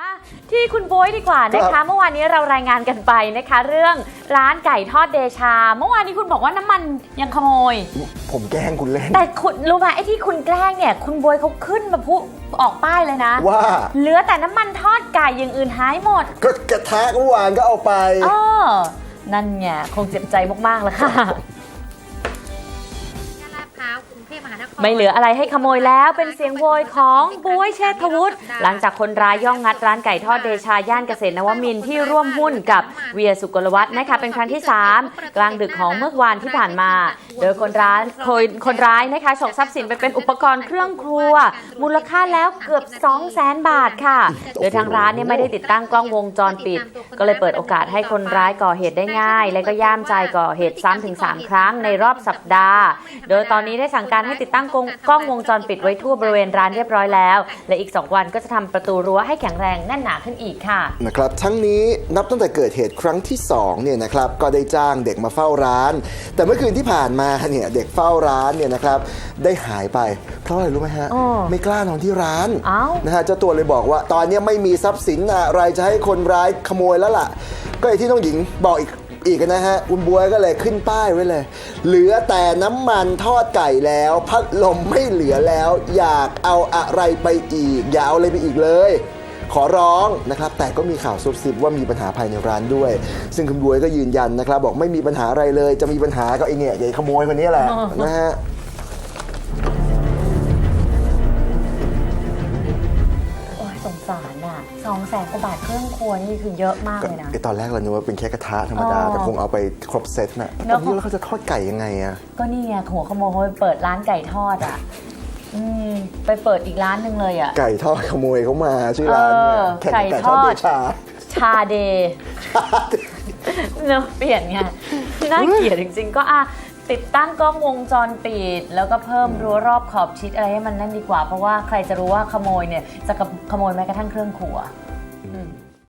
มาที่คุณบวยดีกว่านะครัคะ บ เมื่อวานนี้เรารายงานกันไปนะคะ เรื่องร้านไก่ทอดเดชา เมื่อวานนี้คุณบอกว่าน้ำมันยังขโมย ผมแกล้งคุณเล่น แต่คุณรู้ไหมไอ้ที่คุณแกล้งเนี่ย คุณบวยเขาขึ้นมาพูดออกป้ายเลยนะ ว่าเหลือแต่น้ำมันทอดไก่อย่างอื่นหายหมด ก็กระทะเมื่อวานก็เอาไป เออ นั่นไงคงเจ็บใจมากๆแล้วค่ะ เทพมหานครไม่เหลืออะไรให้ขโมยแล้วเป็นเสียงโวยของบวยเชษฐวุฒิหลังจากคนร้ายย่องงัดร้านไก่ทอดเดชาย่านเกษตรนวมินทร์ที่ร่วมหุ้นกับเวียสุกลวัฒน์นะคะเป็นครั้งที่ 3 กลางดึกของเมื่อวานที่ผ่านมา โดยคนร้ายคนคนร้ายนะคะฉกทรัพย์สินไปเป็นอุปกรณ์เครื่องครัว มูลค่าแล้วเกือบ 2 0 0แสนบาทค่ะ โดยทางร้านเนี่ยไม่ได้ติดตั้งกล้องวงจรปิด ก็เลยเปิดโอกาสให้คนร้ายก่อเหตุได้ง่าย และก็ย่ามใจก่อเหตุซ้ำถึง 3 ครั้งในรอบสัปดาห์ โดยตอนนี้ได้สั่งการให้ติดตั้งกล้ององวงจรปิดไว้ทั่วบริเวณร้านเรียบร้อยแล้ว และอีก 2 วันก็จะทำประตูรั้วให้แข็งแรงแน่นหนาขึ้นอีกค่ะนะครับทั้งนี้นับตั้งแต่เกิดเหตุครั้งที่2เนี่ยนะครับก็ได้จ้างเด็กมาเฝ้าร้าน แต่เมื่อคืนที่ผ่านมาเนี่ยเด็กเฝ้าร้านเนี่ยนะครับได้หายไป เพราะอะไรรู้ไหมฮะ อ๋อไม่กล้านอนที่ร้านเอ้านะฮะเจ้าตัวเลยบอกว่า ตอนนี้ไม่มีทรัพย์สินอะไรจะให้คนร้ายขโมยแล้วล่ะ ก็อย่างที่น้องหญิงบอกอีกอีกนะฮะคุณบัวยก็เลยขึ้นป้ายไว้เลย เหลือแต่น้ำมันทอดไก่แล้ว พัดลมไม่เหลือแล้ว อยากเอาอะไรไปอีกอย่าเอาอะไรไปอีกเลย ขอร้องนะครับแต่ก็มีข่าวซุบซิบว่ามีปัญหาภายในร้านด้วย ซึ่งคุณบวยก็ยืนยันนะครับ บอกไม่มีปัญหาอะไรเลย จะมีปัญหาก็ไอเนี่ยไอ้ขโมยคนนี้แหละอ๋อนะฮะโอ้ยสงสารอะสองแสนกว่าบาทเครื่องครัวนี่คือเยอะมากก็เลยนะ ไอตอนแรกเรานึกว่าเป็นแค่กระทะธรรมดา อ๋อแต่คงเอาไปครบเซตน่ะแล้แล้ววเขาเขาจะทอดไก่ยังไงอะ ก็นี่ไงหัวขโมยเขาไปเปิดร้านไก่ทอดอะ อืมไปเปิดอีกร้านหนึ่งเลยอะ ไก่ทอดขโมยเขามาชื่อร้านเนี่ยเออแข่งไก่ไก่ททออดด เดชา ชาเดย์เนอะเปลี่ยนไงน่าเกลียดจริง ๆ ก็อะติดตั้งกล้องวงจรปิด แล้วก็เพิ่มรั้วรอบขอบชิดอะไรให้มันนั่นดีกว่า เพราะว่าใครจะรู้ว่าขโมยเนี่ยจะขโมยแม้กระทั่งเครื่องครัวอืม